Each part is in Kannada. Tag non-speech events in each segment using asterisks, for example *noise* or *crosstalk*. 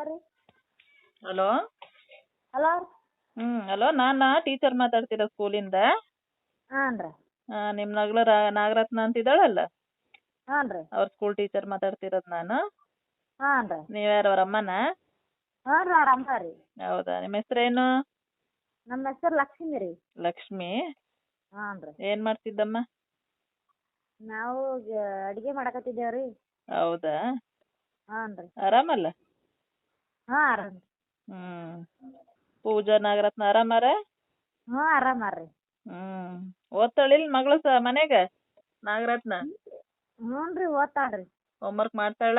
ರೀ ಹಲೋ? ಹಲೋ? ಹ್ಮ್ ಹಲೋ ನಾನ? ಟೀಚರ್ ಮಾತಾಡ್ತಿರೋ ಸ್ಕೂಲಿಂದ ಹಾಂ ರೀ ನಿಮ್ಮ ನಗ್ಲ ರಾ- ನಾಗರತ್ನ ಅಂತಿದ್ದಾಳಲ್ಲ? ಹಾಂ ರೀ ಅವ್ರ ಸ್ಕೂಲ್ ಟೀಚರ್ ಮಾತಾಡ್ತಿರೋದು ನಾನು. ಹಾಂ ರೀ ನೀವ್ಯಾರು ಅವ್ರ ಅಮ್ಮನ? ಹಾಂ ರೀ ಅವ್ರ ಅಮ್ಮ ರೀ. ಹೌದಾ ನಿಮ್ಮ ಹೆಸ್ರೇನು? ನಮ್ಮ ಹೆಸರು ಲಕ್ಷ್ಮಿ ರೀ. ಲಕ್ಷ್ಮಿ? ಹಾಂ ರೀ ಏನ್ ಮಾಡ್ತಿದ್ದಮ್ಮ? ನಾವು ಅಡಿಗೆ ಮಾಡಕತ್ತಿದ್ದೇವೆ ರೀ ಹೌದಾ? ಹಾಂ ರೀ ಆರಾಮಲ್ಲ? ಹಾಂ ಆರಾಮ್ ಹ್ಮ್. ಪೂಜಾ ನಾಗರತ್ನ ಆರಾಮಾರ ಹ್ಞೂ ಆರಾಮಾರ್ರಿ ಹ್ಮ್. ಓದ್ತಾಳಿಲ್ ಮಗಳು ಸ ಮನೆಗ ನಾಗರತ್ನ? ಹ್ಞೂನ್ರಿ ಓದ್ತಾಳ್ರಿ ಹೋಮ್ವರ್ಕ್ ಮಾಡ್ತಾಳ?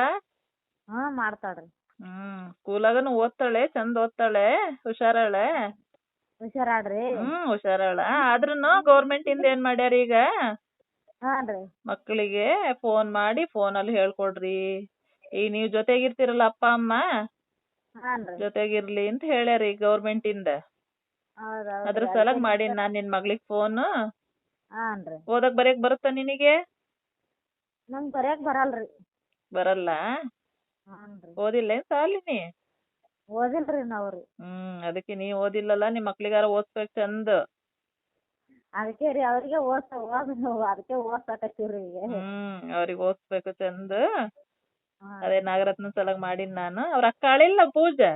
ಹ್ಞೂ ಮಾಡ್ತಾಳ್ರಿ ಹ್ಮ್. ಸ್ಕೂಲಾಗನು ಓದ್ತಾಳೆ ಚಂದ ಓದ್ತಾಳೆ ಹುಷಾರಾಳೆ? ಹುಷಾರಾಡ್ರಿ ಹ್ಮ್ ಹುಷಾರಾಳ. ಆದ್ರೂನು ಗೌರ್ಮೆಂಟ್ ಇಂದ ಏನ್ ಮಾಡ್ಯಾರ ಈಗ? ಹಾಂ ಮಕ್ಕಳಿಗೆ ಫೋನ್ ಮಾಡಿ ಫೋನಲ್ಲಿ ಹೇಳ್ಕೊಡ್ರಿ. ಈಗ ನೀವ್ ಜೊತೆಗಿರ್ತಿರಲ್ಲ ಅಪ್ಪ ಅಮ್ಮ? ಜೊತೆಗಿರ್ಲಿ ಅಂತ ಹೇಳ್ಯಾರಿ ಗೌರ್ಮೆಂಟ್ ಇಂದ. ಹೌದು ಅದ್ರ ಸಲಗ್ ಮಾಡೀನಿ ನಾನ್ ನಿನ್ ಮಗ್ಳಿಗ್ ಫೋನ್ ಹಾನ್ರಿ ಓದಕ್ ಬರೆಯಕ್ ಬರುತ್ತಾ ನಿನಗೆ? ನಂಗ್ ಬರ್ಯಾಕ ಬರಲ್ರಿ. ಬರಲ್ಲ? ಹಾಂ ರೀ. ಓದಿಲ್ಲ ಏನ್ ಸಾಲಿ ನೀ? ಓದಿಲ್ರಿ ನಾವ್ರಿ. ಹ್ಮ್ ಅದಕ್ಕೆ ನೀ ಓದಿಲ್ಲಲ್ಲ ನಿಮ್ ಮಕ್ಳಿಗಾರ ಓದ್ಸ್ಬೇಕ್ ಚಂದ. ಅದಕ್ಕೆ ರೀ ಅವ್ರಿಗೆ ಓದ್ಸ ಓದ್ ಅದಕ್ಕೆ ಓದ್ಸಾಕತ್ತೀವಿ ಈಗ. ಹ್ಮ್ ಅವ್ರಿಗ್ ಓದ್ಸ್ಬೇಕು ಚಂದ. ಅದೇ ನಾಗರತ್ನ ಸಲುವಾಗಿ ಮಾಡಿನ್ ನಾನು. ಅವ್ರ ಅಕ್ಕ ಆಳಿಲ್ಲ ಪೂಜಾ?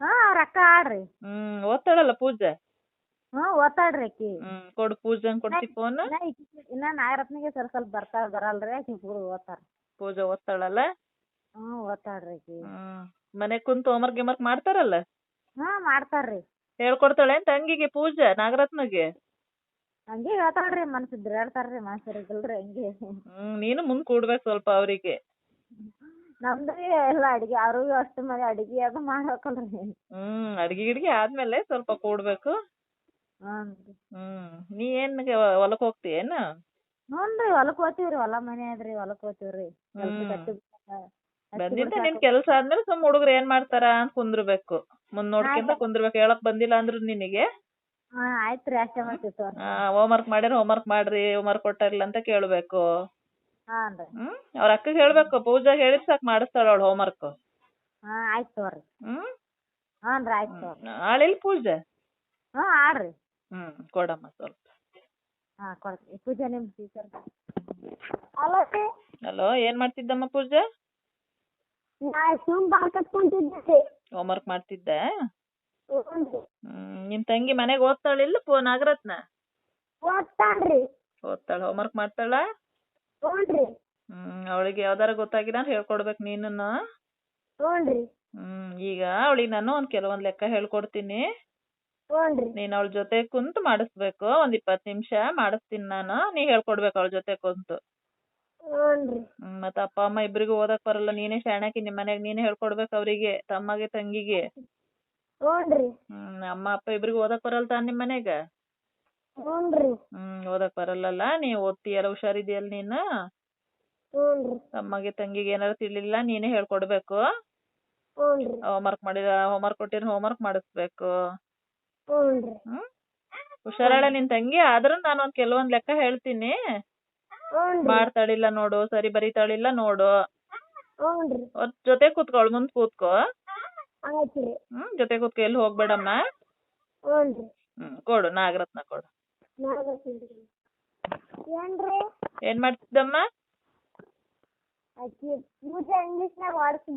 ಹಾ ಅವ್ರ ಅಕ್ಕ ಆಡ್ರಿ ಹ್ಮ್ ಓದ್ತಾಳಲ್ಲ ಪೂಜಾ? ಹಾ ಓದ್ತಾಳ್ರಿ ಆಕಿ. ಹ್ಮ್ ಕೊಡು ಪೂಜಂಗ್ ಕೊಡ್ತಿ ಫೋನ್. ಇನ್ನ ಈಕಿ- ಇನ್ನ ನಾಗರತ್ನಿಗೆ ಸ್ವಲ್ಪ ಸ್ವಲ್ಪ ಬರ್ತಾ ಬರಲ್ರಿ ಆಕಿ ಹುಡುಗ ಓದ್ತಾರ ಪೂಜಾ ಓದ್ತಾಳಲ್ಲ? ಹ್ಮ್ ಓದ್ತಾಳ್ರಿ ಆಕಿ. ಹ್ಮ್ ಮನೆಗ್ ಕುಂತ್ ಹೋಮ್ವರ್ಕ್ ಗಿಮ್ವರ್ಕ್ ಮಾಡ್ತಾರಲ್ಲ? ಹಾ ಮಾಡ್ತಾರ್ರಿ ಹೇಳ್ಕೊಡ್ತಾಳೆ ಏನ್ ತಂಗಿಗೆ ಪೂಜಾ ನಾಗರತ್ನಗೆ? ಹಂಗೆ ಹೇಳ್ತಾಳ್ರಿ ಮನ್ಸಿದ್ರೆ ಹೇಳ್ತಾರ್ರಿ ಮನ್ಸಿರಿಗಿಲ್ರಿ ಹಂಗೆ. ಹ್ಮ್ ನೀನು ಮುಂದ್ ಕೂಡ್ಬೇಕು ಸ್ವಲ್ಪ ಅವ್ರಿಗೆ. ನಮ್ದ್ರಿ ಎಲ್ಲ ಅಡಿಗೆ ಅವ್ರಿಗೂ ಅಷ್ಟು ಮನಿ ಅಡಿಗೆ ಅದು ಮಾಡ್ಬೇಕಲ್ರಿ ಹ್ಮ್ ಅಡ್ಗಿ ಗಿಡ್ಗಿ ಆದ್ಮೇಲೆ ಸ್ವಲ್ಪ ಕೂಡ್ಬೇಕು. ಹ್ಞೂ ಹ್ಮ್ ನೀ ಏನ್ ಹೊಲಕ್ ಹೋಗ್ತೀಯೇನ ರೀ ಹೊಲಕ್ ಹೋಗ್ತೀವ್ರಿ ಹೊಲ ಮನೆ ಅದ್ರಿ ಹೊಲಕ್ ಹೋಗ್ತೀವ್ರಿ. ಕೆಲ್ಸ ಹ್ಮ್. ಬಂದಿದ್ದ ನಿನ್ ಕೆಲ್ಸ ಆದ್ಮೇಲೆ ಸುಮ್ ಹುಡುಗ್ರು ಏನ್ ಮಾಡ್ತಾರ ಅಂತ ಕುಂದ್ರಬೇಕು. ಮುಂದ್ ನೋಡ್ಕೊಂತ ಕುಂದ್ರಬೇಕು ಹೇಳಕ್ ಬಂದಿಲ್ಲ ಅಂದ್ರು ನಿನಗೆ. ಹಾ ಆಯ್ತ್ರಿ ಅಷ್ಟೇ ಮಾಡ್ತೀವಿ ವರ್ಕ್ ಹೋಮ್ವರ್ಕ್ ಮಾಡ್ಯಾರ ಹೋಮ್ವರ್ಕ್ ಮಾಡ್ರಿ ಹೋಮ್ವರ್ಕ್ ಕೊಟ್ಟಾರಿಲ್ಲ ಅಂತ ಕೇಳ್ಬೇಕು. ಹ್ಮ್ ಅವ್ರ ಅಕ್ಕಗ್ ಹೇಳ್ಬೇಕು ಪೂಜಾ ಹೇಳಿದ್ ಸಾಕ್ ಮಾಡಿಸ್ತಾಳ ಅವಳು ಹೋಮ್ವರ್ಕ್ ವರ್ಕ್ ಆಯ್ತು ತೋರಿ ಹ್ಮ್. ಹಾಂ ರೀ ಆಯ್ತು ತೋರಿ ಆಳಿಲ್ ಪೂಜಾ? ಹಾ ಆಡ್ರಿ. ಹ್ಮ್ ಕೊಡಮ್ಮ ಸ್ವಲ್ಪ. ಹಾಂ ಕೊಡ್ತೀನಿ ಪೂಜಾ ಟೀಚರ್ ಹಲೋ ಏನ್ ಮಾಡ್ತಿದ್ದಮ್ಮ ಪೂಜಾ? ನಾ ಸುಮ್ ಬಾಕತ್ ಕುಂತಿದ್ದೆ ವರ್ಕ್ ಹೋಮ್ವರ್ಕ್ ಮಾಡ್ತಿದ್ದೆ? ಹ್ಮ್ ನಿಮ್ ತಂಗಿ ಮನೆಗ್ ಓದ್ತಾಳಿಲ್ಲ ಪೂ ನಾಗರತ್ನ? ಓದ್ತಾಳ್ರಿ. ಓದ್ತಾಳ ಹೋಮ್ವರ್ಕ್ ಮಾಡ್ತಾಳ? ಹ್ಮ್ ಅವಳಿಗೆ ಯಾವ್ದಾರ ಗೊತ್ತಾಗಿಲ್ಲ ಅಂದ್ರೆ ಹೇಳ್ಕೊಡ್ಬೇಕು ನೀನು ಹ್ಞೂ ರೀ ಹ್ಮ್ ಈಗ ಅವಳಿಗೆ ನಾನು ಒಂದ್ ಕೆಲವೊಂದ್ ಲೆಕ್ಕ ಹೇಳ್ಕೊಡ್ತೀನಿ. ನೀನ್ ಅವಳ ಜೊತೆ ಕುಂತ್ ಮಾಡಿಸ್ಬೇಕು ಒಂದ್ ಇಪ್ಪತ್ ನಿಮಿಷ ಮಾಡಿಸ್ತೀನಿ ನಾನು ನೀ ಹೇಳ್ಕೊಡ್ಬೇಕು ಅವಳ ಜೊತೆ ಕುಂತು. ಹ್ಮ್ ಮತ್ತ ಅಪ್ಪ ಅಮ್ಮ ಇಬ್ರಿಗೂ ಓದಕ್ ಬರಲ್ಲ ನೀನೇ ಶಾಣಾಕಿ ನಿಮ್ ಮನೆಗ್ ನೀನೇ ಹೇಳ್ಕೊಡ್ಬೇಕು ಅವ್ರಿಗೆ ತಮ್ಮಗೆ ತಂಗಿಗೆ. ಹ್ಮ್ ಅಮ್ಮ ಅಪ್ಪ ಇಬ್ರಿಗೂ ಓದಕ್ ಬರಲ್ಲ ತಾನ್ ನಿಮ್ ಮನೆಗ ಹ್ಮ್ ಓದಕ್ ಬರಲ್ಲಲ್ಲ? ನೀ ಓದ್ತೀಯಲ್ಲ ಹುಷಾರಿದ್ಯಲ್ಲ ನೀನು? ತಮ್ಮಗೆ ತಂಗಿಗೆ ಏನಾರ ತಿಳಿಲಿಲ್ಲ ನೀನೇ ಹೇಳ್ಕೊಡ್ಬೇಕು. ಹ್ಞೂ ರೀ ಹೋಮ್ವರ್ಕ್ ಮಾಡಿದ ಹೋಮ್ವರ್ಕ್ ಕೊಟ್ಟಿರ ಹೋಮ್ವರ್ಕ್ ಮಾಡಿಸ್ಬೇಕು. ಹ್ಞೂ ರೀ ಹ್ಮ್? ಹುಷಾರಾಳ ನಿನ್ ತಂಗಿ? ಆದ್ರೂ ನಾನು ಒಂದ್ ಕೆಲವೊಂದ್ ಲೆಕ್ಕ ಹೇಳ್ತೀನಿ. ಮಾಡ್ತಾಳಿಲ್ಲ ನೋಡು ಸರಿ ಬರೀತಾಳಿಲ್ಲ ನೋಡು. ಹ್ಞೂ ರೀ ಅವ್ರ್ ಜೊತೆ ಕೂತ್ಕೊಳ್ ಮುಂದ್ ಕೂತ್ಕೋ. ಹ್ಮ್ ಜೊತೆ ಕೂತ್ಕೊ ಎಲ್ಲಿ ಹೋಗ್ಬೇಡಮ್ಮ? ಹ್ಮ್ ಕೊಡು ನಾಗರತ್ನ ಕೊಡು. ಏನ್ರಿ ಏನ್ ಮಾಡ್ತಿದ್ದಮ್ಮ? ಪೂಜೆ ಹೊಡ್ಸ್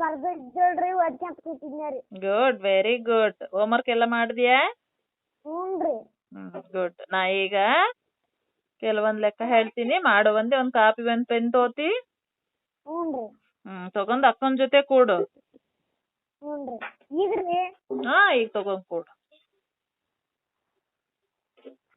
ಗುಡ್ ವೆರಿ ಗುಡ್ ಹೋಮ್ವರ್ಕ್ ಎಲ್ಲ ಮಾಡಿದ್ಯಾ? ಗುಡ್ ನಾ ಈಗ ಕೆಲವೊಂದ್ ಲೆಕ್ಕ ಹೇಳ್ತೀನಿ. ಮಾಡು ಒಂದೇ ಒಂದ್ ಕಾಪಿ ಒಂದ್ ಪೆನ್ ತೋತಿ. ಹ್ಞೂ ರೀ. ಹ್ಮ್ ತಗೊಂಡ್ ಅಕ್ಕನ್ ಜೊತೆ ಕೂಡು. ಹಾ ಈಗ ತಗೊಂಡ್ ಕೂಡು.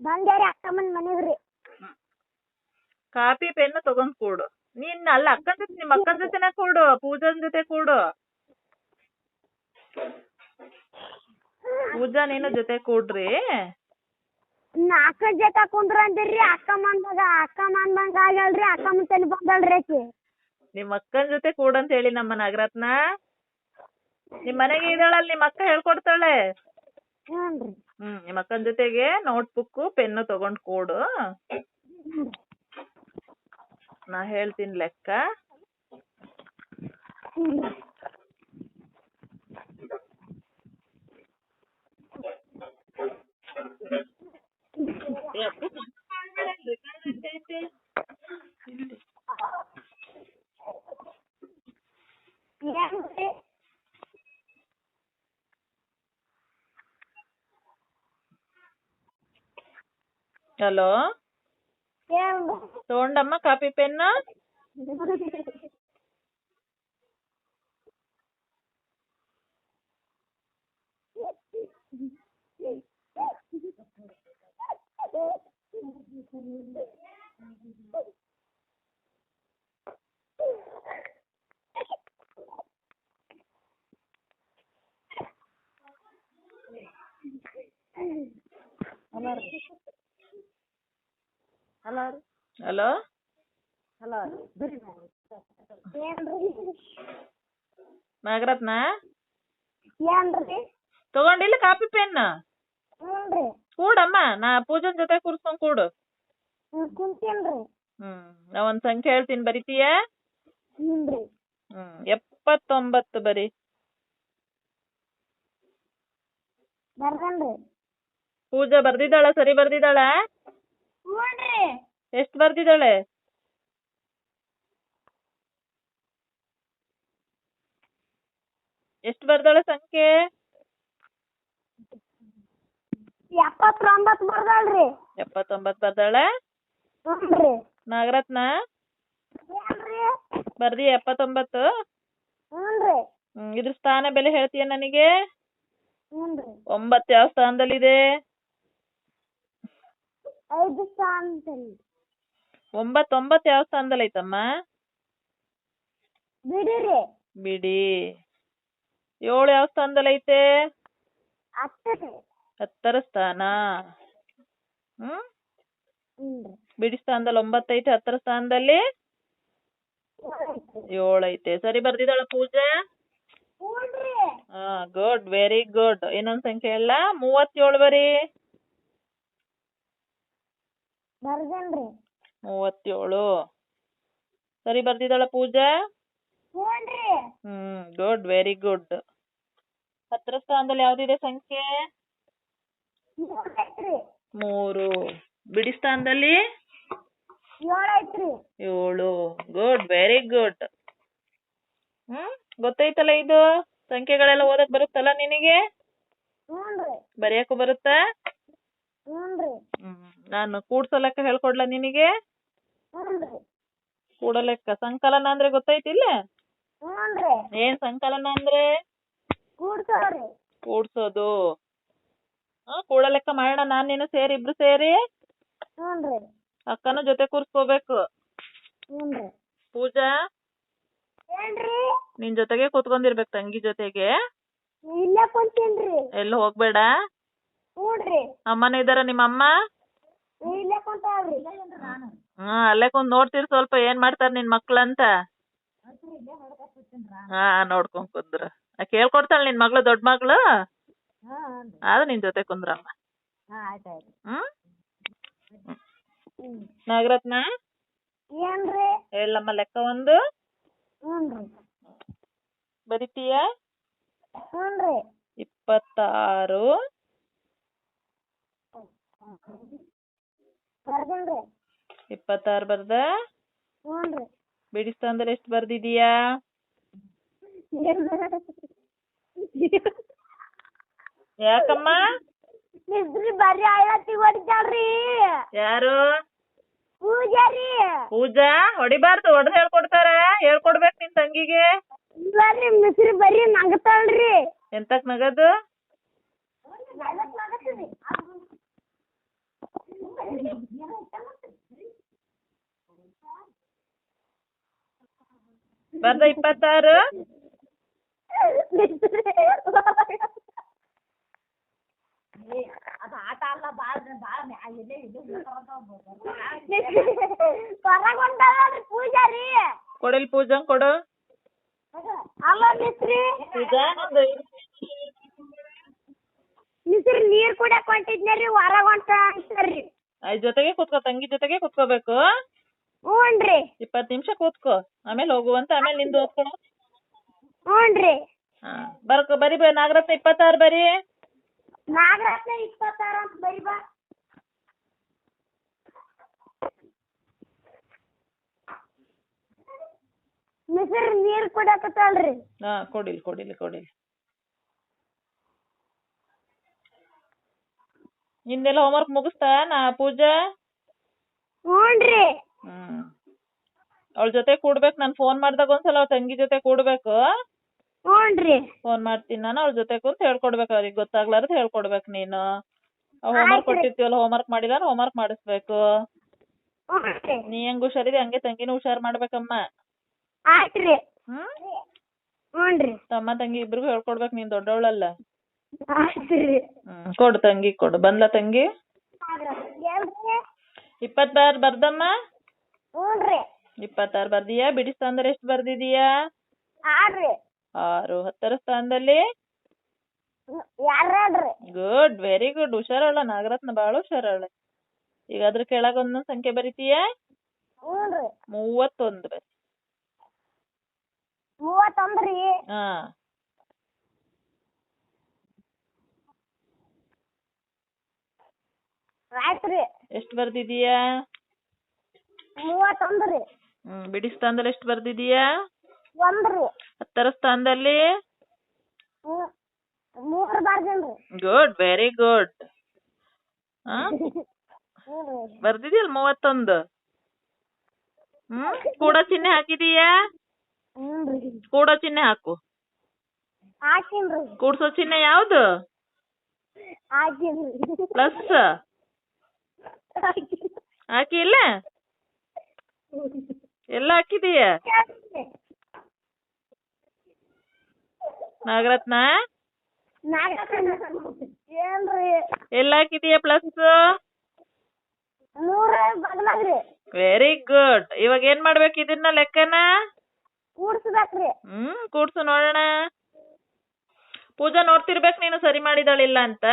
ಬಂದೇರಿ ಅಕ್ಕಮ್ಮನ ಮನೆಗೆ ರೀ ಕಾಪಿ ಪೆನ್ ತಗೊಂಡ್ ಕೂಡು. ನೀನ್ ಅಲ್ಲ ಅಕ್ಕನ ಜೊತೆ ನಿಮ್ ಅಕ್ಕನ ಜೊತೆನ ಕೂಡು ಪೂಜನ್ ಜೊತೆ ಕೂಡು. ಪೂಜಾ ನೀನು ಜೊತೆ ಕೂಡ್ರಿ. ಅಕ್ಕ ಜೊತೆ ಕುಂದ್ರ ಅಂದಿರ್ರಿ ಅಕ್ಕ ಮಂದಾಗ ಅಕ್ಕ ಮಂದಂಗ ಆಗಲ್ರಿ ಅಕ್ಕ ಮುಂದೆ ಬಂದಲ್ರಿ ಆಕಿ. ನಿಮ್ ಅಕ್ಕನ ಜೊತೆ ಕೂಡಂತ ಹೇಳಿ ನಮ್ಮ ನಾಗರತ್ನ. ನಿಮ್ ಮನೆಗೆ ಇದಾಳ ನಿಮ್ ಅಕ್ಕ ಹೇಳ್ಕೊಡ್ತಾಳೆ. ಹ್ಮ್ ನಿಮ್ ಅಕ್ಕನ್ ಜೊತೆಗೆ ನೋಟ್ ಬುಕ್ ಪೆನ್ನು ತಗೊಂಡ್ ಕೂಡು. ನಾ ಹೇಳ್ತೀನಿ ಲೆಕ್ಕ. ಏನ್ರಿ ಹಲೋ. ಏನ್ರಿ ತಗೊಂಡಮ್ಮ ಕಾಪಿ ಪೆನ್ನ ಹಲೋ ಹಲೋ? ಹಲೋ ಏನ್ರಿ? ನಾಗರತ್ನ? ಏನ್ರಿ? ತಗೊಂಡಿಲ್ಲ ಕಾಪಿ ಪೆನ್ ಹ್ಞೂನ್ರಿ. ಕೂಡಮ್ಮ ನಾ ಪೂಜನ್ ಜೊತೆ ಕೂರ್ಸ್ಕೊಂಡ್ ಕೂಡು. ಕುಂತೇನ್ರಿ. ಹ್ಮ್ ನಾ ಒಂದ್ ಸಂಖ್ಯೆ ಹೇಳ್ತೀನಿ ಬರಿತೀಯ? ಹ್ಞೂನ್ರಿ. ಹ್ಮ್ ಎಪ್ಪತ್ತೊಂಬತ್ತು ಬರಿ. ಬರ್ದನ್ರಿ. ಪೂಜಾ ಬರ್ದಿದ್ದಾಳ ಸರಿ ಬರ್ದಿದ್ದಾಳ? ಹ್ಞೂನ್ರಿ. ಎಷ್ಟ್ ಬರ್ದಿದ್ದಾಳೆ? ಎಷ್ಟು ಬರ್ದಾಳೆ ಸಂಖ್ಯೆ? ಎಪ್ಪತ್ತೊಂಬತ್ತು ಎಪ್ಪತ್ತೊಂಬತ್ ಬರ್ದಾಳೆ? ನಾಗರತ್ನ? ಬರ್ದಿ ಎಪ್ಪತ್ತೊಂಬತ್ತು? ಇದ್ರ ಸ್ಥಾನ ಬೆಲೆ ಹೇಳ್ತೀಯ ನನಗೆ? ಒಂಬತ್ತು ಯಾವ ಸ್ಥಾನದಲ್ಲಿದೆ? ಐದು ಸ್ಥಾನದಲ್ಲಿ. ಒಂಬತ್ತೊಂಬತ್ತು ಯಾವ ಸ್ಥಾನದಲ್ಲಿ ಐತಮ್ಮ? ಬಿಡಿರಿ. ಬಿಡಿ. ಏಳು ಯಾವ ಸ್ಥಾನದಲ್ಲಿ ಐತೆ? ಹತ್ತು ಹತ್ತರ ಸ್ಥಾನ. ಹ್ಮ್? ಬಿಡಿ ಸ್ಥಾನದಲ್ಲಿ ಒಂಬತ್ತು ಐತೆ ಹತ್ತರ ಸ್ಥಾನದಲ್ಲಿ? ಏಳು ಐತೆ. ಸರಿ ಬರ್ದಿದ್ದಾಳ ಪೂಜಾ? ಹ್ಞೂನ್ರಿ ಹಾ ಗುಡ್ ವೆರಿ ಗುಡ್ ಇನ್ನೊಂದ್ ಸಂಖ್ಯೆ ಹೇಳ. ಮೂವತ್ತೇಳು ಬರಿ. ಬರ್ದನ್ರಿ. ಮೂವತ್ತೇಳು. ಸರಿ ಬರ್ದಿದಾಳ ಪೂಜಾ? ಹ್ಞೂನ್ರಿ ಹ್ಮ್ ಗುಡ್ ವೆರಿ ಗುಡ್ ಹತ್ರ ಸ್ಥಾನದಲ್ಲಿ ಯಾವ್ದಿದೆ ಸಂಖ್ಯೆ? ಮೂರ್ ಐತ್ರಿ ಮೂರು. ಬಿಡಿ ಸ್ಥಾನದಲ್ಲಿ? ಏಳು ಐತ್ರಿ. ಏಳು. ಗುಡ್ ವೆರಿ ಗುಡ್ ಹ್ಮ್ ಗೊತ್ತೈತಲ್ಲ ಇದು? ಸಂಖ್ಯೆಗಳೆಲ್ಲ ಓದಕ್ ಬರುತ್ತಲ್ಲ ನಿನಗೆ? ಹ್ಞೂನ್ರಿ ಬರೆಯಕ್ಕೂ ಬರುತ್ತಾ? ಹ್ಞೂನ್ರಿ ಹ್ಮ್ ನಾನು ಕೂಡ್ಸಲಕ್ಕ ಹೇಳ್ಕೊಡ್ಲಾ ನಿನಗೆ? ಹ್ಞೂನ್ರಿ. ಕೂಡೋ ಲೆಕ್ಕ ಸಂಕಲನ ಅಂದ್ರೆ ಗೊತ್ತೈತಿಲ್ಲ ಹ್ಞೂನ್ರಿ. ಏನ್ ಸಂಕಲನ ಅಂದ್ರೆ? ಕೂಡ್ಸೋರಿ. ಕೂಡ್ಸೋದು. ಹಾ ಕೂಡಲೆಕ್ಕ ಮಾಡೋಣ. ನಾನ್ ನೀನು ಸೇರಿ ಇಬ್ರು ಸೇರಿ? ಹ್ಞೂನ್ರಿ. ಅಕ್ಕನ ಜೊತೆ ಕೂರ್ಸ್ಕೋಬೇಕು. ಹ್ಞೂನ್ರಿ. ಪೂಜಾ? ಏನ್ರಿ? ನಿನ್ ಜೊತೆಗೆ ಕೂತ್ಕೊಂಡಿರ್ಬೇಕು ತಂಗಿ ಜೊತೆಗೆ. ಇಲ್ಲೇ ಕುಂತೀನ್ರಿ. ಎಲ್ಲೂ ಹೋಗ್ಬೇಡ? ಹ್ಞೂನ್ರಿ. ಅಮ್ಮನ ಇದಾರ ನಿಮ್ಮ ಅಮ್ಮ ಇಲ್ಲೇ ಕುಂತಾವ್ರಿ. ಹಾ ಅಲ್ಲೇ ಕುಂತ್ ನೋಡ್ತೀರಿ ಸ್ವಲ್ಪ ಏನ್ ಮಾಡ್ತಾರ ನಿನ್ ಮಕ್ಳಂತ? ಹಾ ನೋಡ್ಕೊಂಡ್ ಕುಂದ್ರ. ಆಕಿ ಹೇಳ್ಕೊಡ್ತಾಳ ನಿನ್ ಮಗ್ಳು ದೊಡ್ಡ ಮಗ್ಳು? ಹಾ ಆದ್ರೆ ನಿನ್ ಜೊತೆ ಕುಂದ್ರಮ್ಮ. ಹ್ಮ್? ನಾಗರತ್ನ? ಹೇಳಮ್ಮ ಲೆಕ್ಕ ಒಂದು. ಬರಿತೀಯ? ಇಪ್ಪತ್ತಾರು. ಇಪ್ಪತ್ತಾರು ಬರ್ದ? ಹ್ಞೂನ್ರಿ ಬಿಡಿ ಎಷ್ಟು ಬರ್ದಿದೀಯಾ? *laughs* ಯಾಕಮ್ಮ? ಬರ್ರಿ ಐವತ್ತಿಗೆ ಹೊಡಿತಾಳ್ರಿ. ಯಾರು? ಪೂಜಾರಿ ಪೂಜಾ? ಹೊಡಿಬಾರ್ದು ಹೊಡೆದ್ ಹೇಳ್ಕೊಡ್ತಾರ. ಹೇಳ್ಕೊಡ್ಬೇಕು ನಿನ್ ತಂಗಿಗೆ. ಬರ್ರಿ ಮಿಸ್ರಿ ಬರ್ರಿ ನಗತಾಳ್ರಿ. ಎಂತಕ್ ನಗದು? ಬರ್ದ ಇಪ್ಪತ್ತಾರು? ಅದು ಆಟ ಅಲ್ಲ ಇಲ್ಲೇ ಪೂಜಾರಿ. ಕೊಡಲ್ ಪೂಜಾ ಕೊಡು. ಅಲ್ಲ ಮಿಸ್ರಿ ಪೂಜಾ ಮಿಸ್ರಿ ನೀರ್ ಕುಡಿಯಕ್ ಹೊಂಟಿದ್ನೇರಿ ರೀ ಹೊಂಟ ಅಂತಾರ್ರಿ. ಜೊತೆಗೆ ಕುತ್ಕೋ ತಂಗಿ ಜೊತೆಗೆ ಕೂತ್ಕೋಬೇಕು. ಹ್ಞೂನ್ರಿ ಇಪ್ಪತ್ತು ನಿಮಿಷ ಕೂತ್ಕೋ. ಆಮೇಲೆ ಹೋಗುವಂತ ಆಮೇಲೆ ನಿಂದು ಓದ್ಕೊಳ ಹ್ಞೂನ್ರಿ ಹಾ ಬರ್ಕೋ ಬರಿ ಬ. ನಾಗರತ್ನ ಇಪ್ಪತ್ತಾರು ಬರಿ. ನಾಗರತ್ನ ಇಪ್ಪತ್ತಾರು ಅಂತ ಬರಿ ಬಾ. ಮಿಸರ್ ನೀರ್ ಕುಡಿಯಕತ್ತಾಳ್ರಿ ಹಾ ಕೊಡಿಲ್ ಕೊಡಿಲ್ ಕೊಡಿಲ್. ನಿಂದೆಲ್ಲ ಹೋಮ್ವರ್ಕ್ ಮುಗಿಸ್ತಾ ನಾ ಪೂಜಾ? ಹ್ಞೂನ್ರಿ ಹ್ಮ್. ಅವಳ ಜೊತೆ ಕೂಡ್ಬೇಕು. ನಾನು ಫೋನ್ ಮಾಡ್ದಾಗ ಒಂದ್ಸಲ ಅವ್ರ ತಂಗಿ ಜೊತೆ ಕೂಡ್ಬೇಕು. ಹ್ಞೂನ್ರಿ. ಫೋನ್ ಮಾಡ್ತೀನಿ ನಾನು. ಅವ್ಳ ಜೊತೆ ಕುಂತ್ ಹೇಳ್ಕೊಡ್ಬೇಕು. ಅವ್ರಿಗೆ ಗೊತ್ತಾಗ್ಲಾರ್ದ ಹೇಳ್ಕೊಡ್ಬೇಕು ನೀನು. ಹೋಮ್ವರ್ಕ್ ಆಯ್ತ್ರಿ. ಕೊಟ್ಟಿರ್ತೀವಲ್ಲ ಹೋಮ್ವರ್ಕ್ ಮಾಡಿಲ್ಲ ಹೋಮ್ವರ್ಕ್ ಮಾಡಿಸ್ಬೇಕು. ಹ್ಞೂನ್ರಿ. ನೀ ಹೆಂಗ್ ಹುಷಾರಿದೆ? ಹಂಗೆ ತಂಗಿನೂ ಹುಷಾರ್ ಮಾಡ್ಬೇಕಮ್ಮ. ಆಯ್ತ್ರಿ. ಹ್ಮ್? ಹ್ಞೂನ್ರಿ. ತಮ್ಮ ತಂಗಿ ಇಬ್ರಿಗೂ ಹೇಳ್ಕೊಡ್ಬೇಕು. ನೀನ್ ದೊಡ್ಡವಳಲ್ಲ. ಆಯ್ತ್ರಿ. ಹ್ಮ್ ಕೊಡು ತಂಗಿ ಕೊಡು. ಬಂದ್ಲಾ ತಂಗಿ? ಇಪ್ಪತ್ತಾರು ಇಪ್ಪತ್ ಬಾರ್ ಬರ್ದಮ್ಮ? ಹ್ಞೂನ್ರಿ ಇಪ್ಪತ್ತಾರು ಬರ್ದಿಯಾ? ಬಿಡಿ ಸ್ಥಾನದಲ್ಲಿ ಎಷ್ಟು ಬರ್ದಿದೀಯಾ? ಆಡ್ರಿ ಆರು ಹತ್ತರ ಸ್ಥಾನದಲ್ಲಿ? Good very good. ಹುಷಾರಳ ನಾಗರತ್ನ ಬಾಳ ಹುಷಾರಳ. ಈಗ ಅದ್ರ ಕೆಳಗ ಒಂದೊಂದ್ ಸಂಖ್ಯೆ ಬರಿತೀಯಾ? ಹ್ಞೂನ್ರಿ ಮೂವತ್ತೊಂದು ಬರಿ ಮೂವತ್ತೊಂದ್ರಿ. ಹಾ. ಆಯ್ತ್ರಿ. ಎಷ್ಟ್ ಬರ್ದಿದೀಯಾ? ಮೂವತ್ತೊಂದ್ರಿ ಹ್ಮ್ ಬಿಡಿ ಸ್ಥಾನದಲ್ಲಿ ಎಷ್ಟು ಬರ್ದಿದೀಯಾ ಹತ್ತರ ಸ್ಥಾನದಲ್ಲಿ? ಮೂ- ಮೂರ್ ಬರ್ದೇನ್ರಿ ಗುಡ್ ವೆರಿ ಗುಡ್ ಹಾ? *laughs* ಬರ್ದಿದ್ಯಲ್ಲ ಮೂವತ್ತೊಂದು? ಹ್ಮ್ ಕೂಡ ಚಿಹ್ನೆ ಹಾಕಿದೀಯಾ? ಕೂಡ ಚಿಹ್ನೆ ಹಾಕು. ಕೂಡ್ಸೋ ಚಿಹ್ನೆ ಯಾವ್ದು? ಪ್ಲಸ್ *laughs* ಹಾಕಿ ಇಲ್ಲ? ಎಲ್ಲ ಹಾಕಿದೀಯ? ನಾಗರತ್ನ? ಎಲ್ಲ ಹಾಕಿದೀಯ ಪ್ಲಸ್ ವೆರಿ ಗುಡ್ ಇವಾಗ ಏನ್ ಮಾಡ್ಬೇಕು ಇದನ್ನ ಲೆಕ್ಕನ? ಹ್ಮ್ ಕೂಡ್ಸು ನೋಡೋಣ. ಪೂಜಾ ನೋಡ್ತಿರ್ಬೇಕು ನೀನು ಸರಿ ಮಾಡಿದಳಿಲ್ಲ ಅಂತ.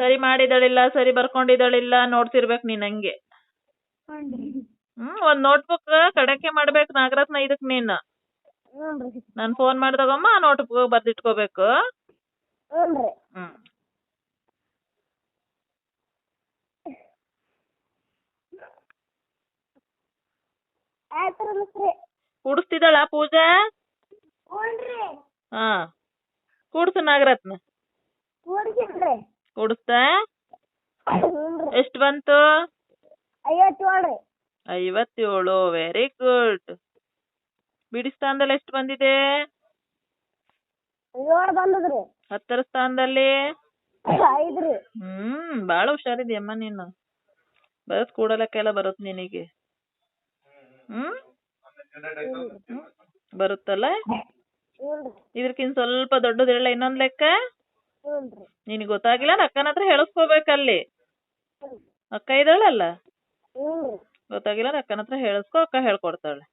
ಸರಿ ಮಾಡಿದಳಿಲ್ಲ ಸರಿ ಬರ್ಕೊಂಡಿದಳಿಲ್ಲ ನೋಡ್ತಿರ್ಬೇಕು ನೀನ್ ಹಂಗೆ. ಹ್ಮ್ ಒಂದ್ ನೋಟ್ಬುಕ್ ಕಡಕೆ ಮಾಡ್ಬೇಕು ನಾಗರತ್ನ ಇದಕ್ ನೀನ್. ನಾನ್ ಫೋನ್ ಮಾಡ್ದಾಗಮ್ಮ ಆ ನೋಟ್ಬುಕ್ ಬರ್ದಿಟ್ಕೋಬೇಕು. ಹ್ಮ್. ಕೂಡಿಸ್ತಿದ್ದಾಳ ಪೂಜಾ? ಹಾ. ಕೂಡ್ಸು ನಾಗರತ್ನ. ಕೂಡಿಸ್ತಾ? ಎಷ್ಟ್ ಬಂತು? ಐವತ್ತೇಳ್ರಿ ಐವತ್ತೇಳು ವೆರಿ ಗುಡ್ ಬಿಡಿ ಸ್ಥಾನದಲ್ಲಿ ಎಷ್ಟು ಬಂದಿದೆ? ಏಳು ಬಂದದ್ರಿ. ಹತ್ತರ ಸ್ಥಾನದಲ್ಲಿ? ಐದ್ರಿ ಹ್ಮ್ ಬಾಳ ಹುಷಾರಿದ್ಯಮ್ಮ ನೀನು. ಬರತ್ ಕೂಡಲಕ್ಕೆಲ್ಲ ಬರುತ್ತೆ ನಿನಗೆ. ಹ್ಮ್. ಬರುತ್ತಲ್ಲ? ಇದ್ರಕ್ಕಿಂತ ಸ್ವಲ್ಪ ದೊಡ್ಡದು ಹೇಳ ಇನ್ನೊಂದ್ ಲೆಕ್ಕ? ನಿನ್ ನಿನಗ್ ಗೊತ್ತಾಗಿಲ್ಲ ಅಕ್ಕನ ಹತ್ರ ಹೇಳಿಸ್ಕೋಬೇಕಲ್ಲಿ. ಅಕ್ಕ ಇದ್ದಾಳಲ್ಲ? ಹ್ಞೂನ್ರಿ ಗೊತ್ತಾಗಿಲ್ಲ ಅಂದ್ರೆ ಅಕ್ಕನ ಹತ್ರ ಹೇಳಿಸ್ಕೊ ಅಕ್ಕ ಹೇಳ್ಕೊಡ್ತಾಳೆ.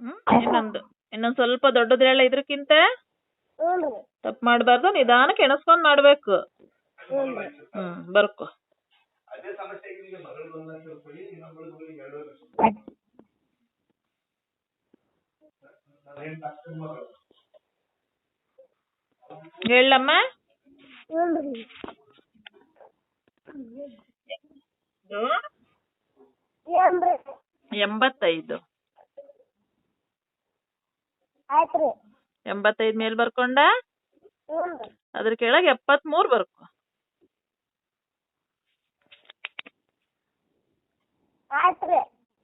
ಹ್ಮ್ ಇನ್ನೊಂದು ಇನ್ನೊಂದ್ ಸ್ವಲ್ಪ ದೊಡ್ಡದು ಹೇಳ ಇದ್ರಕ್ಕಿಂತ ತಪ್ಪು ಮಾಡಬಾರ್ದು ನಿಧಾನಕ್ಕೆ ಎಣಸ್ಕೊಂಡ್ ಮಾಡ್ಬೇಕು. ಹ್ಮ್ ಬರ್ಕೊ. ಹೇಳಮ್ಮ. ಎಂಬತ್ತೈದು. ಆಯ್ತ್ರಿ ಎಂಬತ್ತೈದ್ ಮೇಲ್ ಬರ್ಕೊಂಡ? ಅದ್ರ ಕೆಳಗೆ ಎಪ್ಪತ್ಮೂರು ಬರ್ಕೊ.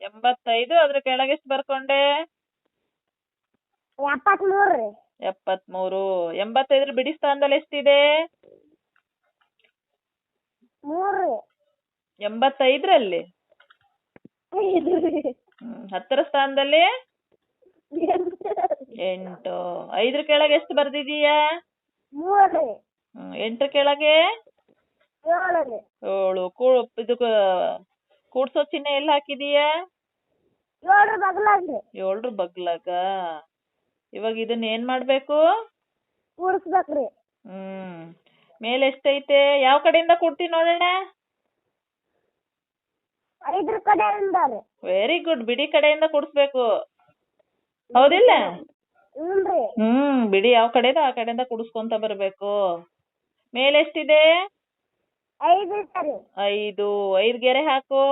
ಎಂಬತ್ತೈದು ಅದ್ರ ಕೆಳಗೆ ಎಷ್ಟು ಬರ್ಕೊಂಡೆ? ಎಪ್ಪತ್ಮೂರು ರೀ. ಎಪ್ಪತ್ಮೂರು. ಎಂಬತ್ತೈದ್ರ ಬಿಡಿ ಸ್ಥಾನದಲ್ಲಿ ಎಷ್ಟಿದೆ? ಮೂರು ರೀ. ಎಂಬತ್ತೈದ್ರಲ್ಲಿ. ರೀ ಹ್ಮ್ ಹತ್ತರ ಸ್ಥಾನದಲ್ಲಿ? ಎಂಟು. ಐದ್ರ ಕೆಳಗೆ ಎಷ್ಟು ಬರ್ದಿದೀಯಾ ಮೂರು ರೀ ಹ್ಮ್, ಎಂಟ್ರ ಕೆಳಗೆ? ಏಳು ರೀ ಏಳು. ಕೂ ಇದು ಕೂಡ್ಸೋ ಚಿಹ್ನೆ ಎಲ್ಲಿ ಹಾಕಿದೀಯಾ ಏಳು ಏಳ್ರ ಬಗ್ಲಾಗ. ಇವಾಗ ಇದನ್ನ ಏನ್ ಮಾಡ್ಬೇಕು? ಕೂಡಿಸ್ಬೇಕ್ರಿ. ಹ್ಮ್. ಮೇಲೆ ಎಷ್ಟೈತೆ? ಯಾವ ಕಡೆಯಿಂದ ಕೊಡ್ತೀನಿ ನೋಡೋಣ? ಕಡೆಯಿಂದ ರೀ ವೆರಿ ಗುಡ್ ಬಿಡಿ ಕಡೆಯಿಂದ ಕುಡಿಸ್ಬೇಕು. ಹೌದಿಲ್ಲ? ಹ್ಮ್ ಬಿಡಿ ಯಾವ ಕಡೆದ ಆ ಕಡೆಯಿಂದ ಕುಡಿಸ್ಕೊಂತ ಬರ್ಬೇಕು. ಮೇಲೆ ಎಷ್ಟಿದೆ? ಐದು ಐದು. ಐದ್ ಗೆರೆ ಹಾಕು.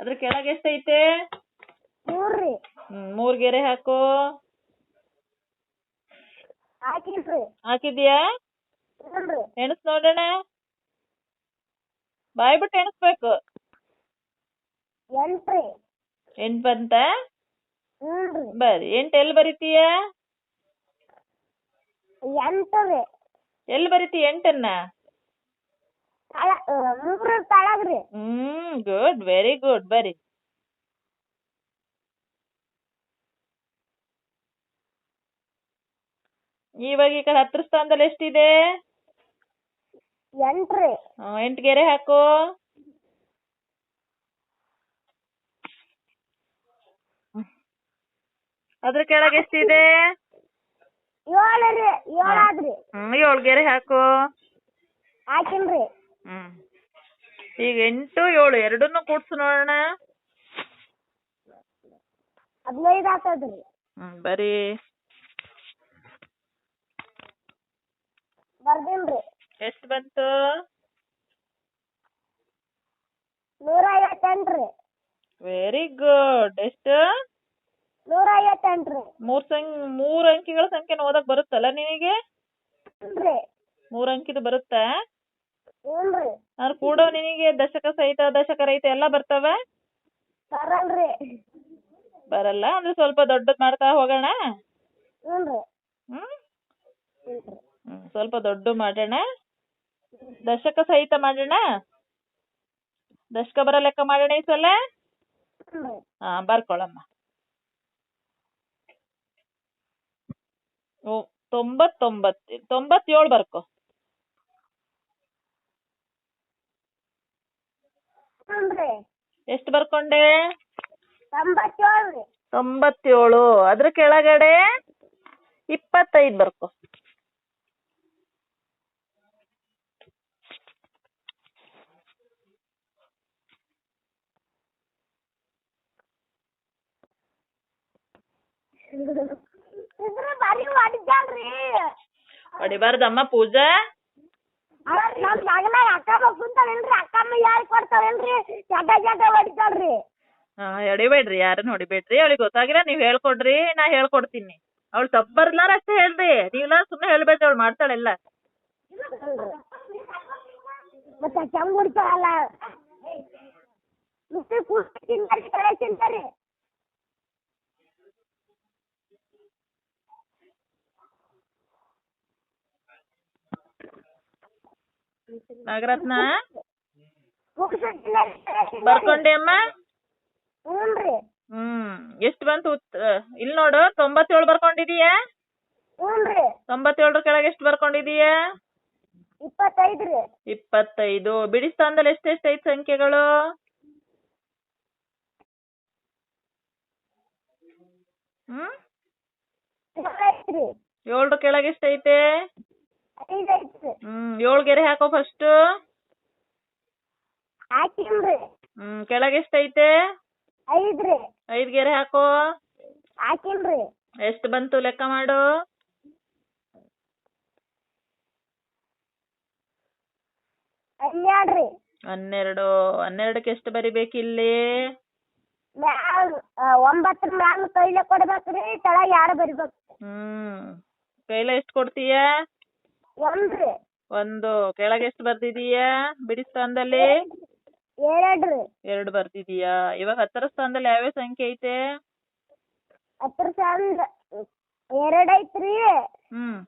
ಅದ್ರ ಕೆಳಗೆ ಎಷ್ಟೈತೆ? ಮೂರ್ರಿ ಹ್ಮ್ ಮೂರ್ ಗೆರೆ ಹಾಕು. ಹಾಕಿನ್ರಿ ಹಾಕಿದ್ಯಾ ಎಣಸ್ ನೋಡೋಣ. ಬಾಯ್ ಬಿಟ್ಟು ಎಣಸ್ಬೇಕು ಎಂಟು ಬಂತ? ಬರಿ. ಎಂಟ್ ಎಲ್ಲಿ ಬರಿತೀಯ? ಎಲ್ಲಿ ಬರಿತಿ ಎಂಟನ್ನ? ಹ್ಮ್ ಗುಡ್ ವೆರಿ ಗುಡ್ ಬರಿ. ಇವಾಗ ಈ ಕಡೆ ಹತ್ರ ಸ್ಥಾನದಲ್ಲಿ ಎಷ್ಟಿದೆ? ಎಂಟು ರೀ ಹ್ಮ್, ಎಂಟ್ ಗೆರೆ ಹಾಕು. ಅದ್ರ ಕೆಳಗೆ ಎಷ್ಟಿದೆ? ಏಳು ರೀ ಏಳು ಆದ್ರಿ ಹ್ಮ್ ಏಳ್ ಗೆರೆ ಹಾಕು. ಹಾಕಿನ್ರಿ. ಹ್ಮ್. ಈಗ ಎಂಟು ಏಳು ಎರಡನ್ನೂ ಕೂಡ್ಸು ನೋಡೋಣ. ಹದಿನೈದು ಆಗ್ತದ್ರಿ. ಹ್ಮ್ ಬರೀ. ಬರ್ದಿನ್ರಿ. ಎಷ್ಟ್ ಬಂತು? ನೂರ ವೆರಿ ಗುಡ್ ಎಷ್ಟು? ನೂರ ಐವತ್ತೆಂಟ್ರಿ ಮೂರ್ ಸಂ ಮೂರ್ ಅಂಕಿಗಳ ಸಂಖ್ಯೆ ಓದಕ್ ಬರುತ್ತಲ್ಲ ನಿನಗೆ? ಮೂರ ಮೂರ್ ಅಂಕಿದು ಬರುತ್ತಾ? ಹ್ಞೂ ರೀ. ನಾನು ಕೂಡ ನಿನಗೆ ದಶಕ ಸಹಿತ ದಶಕ ರೈತ ಎಲ್ಲ ಬರ್ತವ? ಬರಲ್ರಿ ಬರಲ್ಲ ಅಂದ್ರೆ ಸ್ವಲ್ಪ ದೊಡ್ಡದ್ ಮಾಡ್ತಾ ಹೋಗೋಣ? ಹ್ಮ್? ಸ್ವಲ್ಪ ದೊಡ್ಡ ಮಾಡೋಣ. ದಶಕ ಸಹಿತ ಮಾಡೋಣ? ದಶಕ ಬರೋ ಲೆಕ್ಕ ಮಾಡೋಣ ಈ ಸಲ? ಹಾ ಬರ್ಕೊಳಮ್ಮ. ಓ ತೊಂಬತ್ತೊಂಬತ್ತು ತೊಂಬತ್ತೇಳು ಬರ್ಕೊ. ಎಷ್ಟು ಬರ್ಕೊಂಡೆ? ತೊಂಬತ್ತೇಳು. ಅದ್ರ ಕೆಳಗಡೆ ಇಪ್ಪತ್ತೈದು ಬರ್ಕೊ. ಬರೀ ಹೊಡಿಬಾರ್ದಮ್ಮ ಪೂಜಾ ನಮ್ ಅಕ್ಕಮ್ಮ ಕುಂತಾಳೇನ್ರಿ ಅಕ್ಕಮ್ಮ ಯಾರು ಕೊಡ್ತಾಳೇನ್ರಿ ಹಾ ಹೊಡಿಬೇಡ್ರಿ ಯಾರನ್ನ ಹೊಡಿಬೇಡ್ರಿ ಅವಳಿಗೆ ಗೊತ್ತಾಗಿಲ್ಲ ನೀವ್ ಹೇಳ್ಕೊಡ್ರಿ ನಾ ಹೇಳ್ಕೊಡ್ತೀನಿ ಅವಳು ತಪ್ಪ ಬರ್ಲಾರ ಅಷ್ಟೇ ಹೇಳ್ರಿ ನೀವೆಲ್ಲ ಸುಮ್ನೆ ಹೇಳ್ಬೇಡ್ರಿ ಅವಳು ಮಾಡ್ತಾಳೆಲ್ಲ ಮತ್ತೆ ಚಂಗ್ ಹೊಡಿತಾಳಲ್ಲ ನಾಗರತ್ನ? ಬರ್ಕೊಂಡೆ ಅಮ್ಮ ಹ್ಞೂನ್ರಿ ಹ್ಮ್ ಎಷ್ಟ್ ಬಂತು ಉತ್- ಇಲ್ ನೋಡು ತೊಂಬತ್ತೇಳು ಬರ್ಕೊಂಡಿದೀಯ? ಹ್ಞೂನ್ರಿ ತೊಂಬತ್ತೇಳರ ಕೆಳಗೆ ಎಷ್ಟು ಬರ್ಕೊಂಡಿದೀಯ? ಇಪ್ಪತ್ತೈದು ರೀ ಇಪ್ಪತ್ತೈದು. ಬಿಡಿ ಸ್ಥಾನದಲ್ಲಿ ಎಷ್ಟೆಷ್ಟೈತ್ ಸಂಖ್ಯೆಗಳು? ಹ್ಮ್? ಏಳರ ಕೆಳಗೆ ಎಷ್ಟೈತೆ ಹ್ಮ್ ಏಳ್ ಗೆರೆ ಹಾಕೋ ಫಸ್ಟ್ ಹಾಕಿನ್ರಿ ಹ್ಮ್ ಕೆಳಗೆ ಎಷ್ಟೈತೆ? ಐದ್ರಿ ಐದ್ ಗೆರೆ ಹಾಕೋ. ಹಾಕಿನ್ರಿ ಎಷ್ಟ್ ಬಂತು ಲೆಕ್ಕ ಮಾಡು. ಹನ್ನೆರಡ್ರಿ ಹನ್ನೆರಡು. ಹನ್ನೆರಡಕ್ಕೆ ಎಷ್ಟು ಬರಿಬೇಕಿಲ್ಲಿ ಮ್ಯಾಲ್ ಆ, ಒಂಬತ್ತರ ಮ್ಯಾಲ್ ಕೈಲೆ ಕೊಡ್ಬೇಕ್ರಿ ತಳಗ ಯಾರು ಬರಿಬೇಕು? ಹ್ಮ್ ಕೈಲ ಎಷ್ಟು ಕೊಡ್ತೀಯ? ಒಂದ್ರಿ. ಒಂದು. ಕೆಳಗೆ ಎಷ್ಟು ಬರ್ದಿದೀಯ? ಬಿಡಿ ಸ್ಥಾನದಲ್ಲಿ. ಎರಡ್ರಿ. ಎರಡು ಬರ್ದಿದೀಯಾ. ಇವಾಗ ಹತ್ತರ ಸ್ಥಾನದಲ್ಲಿ ಯಾವ್ಯಾವ ಸಂಖ್ಯೆ ಐತೆ? ಹತ್ತರ ಚಂದ ಎರಡ್ ಐತ್ರಿ. ಹ್ಮ್.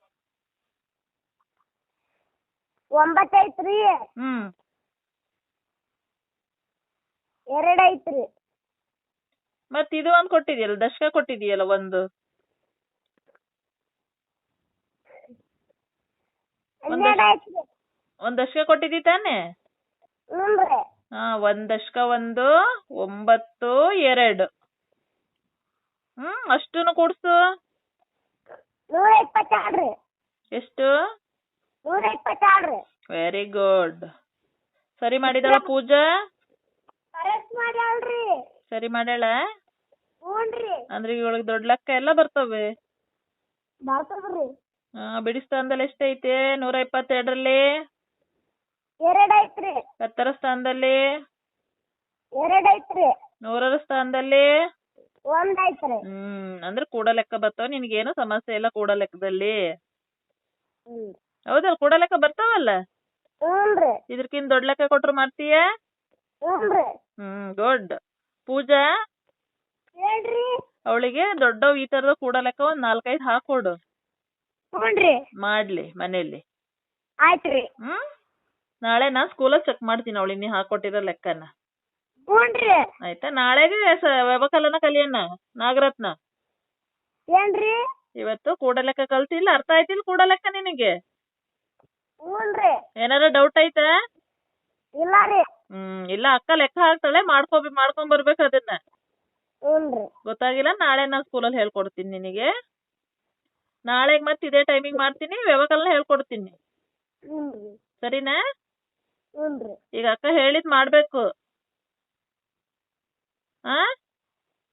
ಒಂಬತ್ತ್ ಐತ್ರಿ. ಹ್ಮ್. ಎರಡ್ ಐತ್ರಿ. ಮತ್ ಇದು ಒಂದ್ ಕೊಟ್ಟಿದ್ಯಲ್ಲ ದಶಕ ಕೊಟ್ಟಿದ್ಯಲ್ಲ ಒಂದು ಹನ್ನೆರಡ್ ಐತ್ರಿ ಒಂದ್ ದಶಕ ಕೊಟ್ಟಿದ್ದಿ ತಾನೆ? ಹಾ ಒಂದ್ ದಶಕ ಒಂದು ಒಂಬತ್ತು ಎರಡು. ಹ್ಮ್ ಅಷ್ಟೂನು ಕೂಡ್ಸು. ಎಷ್ಟು? ವೆರಿ ಗುಡ್ ಸರಿ ಮಾಡಿದಳ ಪೂಜಾ? ಸರಿ ಮಾಡ್ಯಾಳ? ಅಂದ್ರೆ ಇವಳಿಗೆ ದೊಡ್ಡ ಲೆಕ್ಕ ಎಲ್ಲ ಬರ್ತವೆ. ಬಿಡಿ ಸ್ಥಾನದಲ್ಲಿ ಎಷ್ಟೈತೆ ನೂರ ಇಪ್ಪತ್ತೆರಡರಲ್ಲಿ? ಎರಡ್ ಐತ್ರಿ. ಎತ್ತರ ಸ್ಥಾನದಲ್ಲಿ? ಎರಡ್ ಐತ್ರಿ. ನೂರರ ಸ್ಥಾನದಲ್ಲಿ? ಒಂದ್ ಐತ್ರಿ. ಹ್ಮ್ ಅಂದ್ರೆ ಕೂಡ ಲೆಕ್ಕ ಬರ್ತಾವ ನಿನ್ಗೇನು ಸಮಸ್ಯೆ ಇಲ್ಲ ಕೂಡ ಲೆಕ್ಕದಲ್ಲಿ. ಹ್ಮ್. ಹೌದಲ್ಲ ಕೂಡ ಲೆಕ್ಕ ಬರ್ತಾವಲ್ಲ? ಹ್ಞೂನ್ರಿ ಇದಕ್ಕಿಂತ ದೊಡ್ಡ ಲೆಕ್ಕ ಕೊಟ್ರು ಮಾಡ್ತೀಯ? ಹ್ಞೂನ್ರಿ ಹ್ಮ್ ಗುಡ್. ಪೂಜಾ? ಹೇಳ್ರಿ. ಅವಳಿಗೆ ದೊಡ್ಡವ್ ಈ ತರದ ಕೂಡ ಲೆಕ್ಕ ಒಂದ್ ನಾಲ್ಕೈದು ಹಾಕೊಡು. ಹ್ಞೂನ್ರಿ ಮಾಡ್ಲಿ ಮನೇಲಿ ಆಯ್ತ್ರಿ ಹ್ಮ್? ನಾಳೆ ನಾ ಸ್ಕೂಲಲ್ಲಿ ಚೆಕ್ ಮಾಡ್ತೀನಿ ಅವಳಿಗೆ ನೀ ಹಾಕೊಟ್ಟಿರೋ ಲೆಕ್ಕನ. ಹ್ಞೂನ್ರಿ ಆಯ್ತಾ? ನಾಳೆಗೆ ವ್ಯವಕಲನ ಕಲಿಯೋಣ ನಾಗರತ್ನ. ಏನ್ರಿ? ಇವತ್ತು ಕೂಡ ಲೆಕ್ಕ ಕಲ್ತಿಲ್ಲ ಅರ್ಥ ಆಯ್ತಿಲ್ಲ ಕೂಡ ಲೆಕ್ಕ ನಿನಗೆ. ಹ್ಞೂನ್ರಿ ಏನಾರ ಡೌಟ್ ಐತಾ? ಇಲ್ಲ ರೀ. ಹ್ಮ್ ಇಲ್ಲ ಅಕ್ಕ ಲೆಕ್ಕ ಹಾಕ್ತಾಳೆ ಮಾಡ್ಕೊ ಮಾಡ್ಕೊಂಡ್ ಬರ್ಬೇಕು ಅದನ್ನ. ಹ್ಞೂನ್ರಿ ಗೊತ್ತಾಗಿಲ್ಲ ನಾಳೆ ನಾ ಸ್ಕೂಲಲ್ಲಿ ಹೇಳ್ಕೊಡ್ತೀನಿ ನಿನಗೆ. ನಾಳೆಗ್ ಮತ್ತೆ ಇದೇ ಟೈಮಿಂಗ್ ಮಾಡ್ತೀನಿ ವ್ಯವಕಲನ ಹೇಳ್ಕೊಡ್ತೀನಿ. ಸರಿನಾ? ಈಗ ಅಕ್ಕ ಹೇಳಿದ್ ಮಾಡ್ಬೇಕು.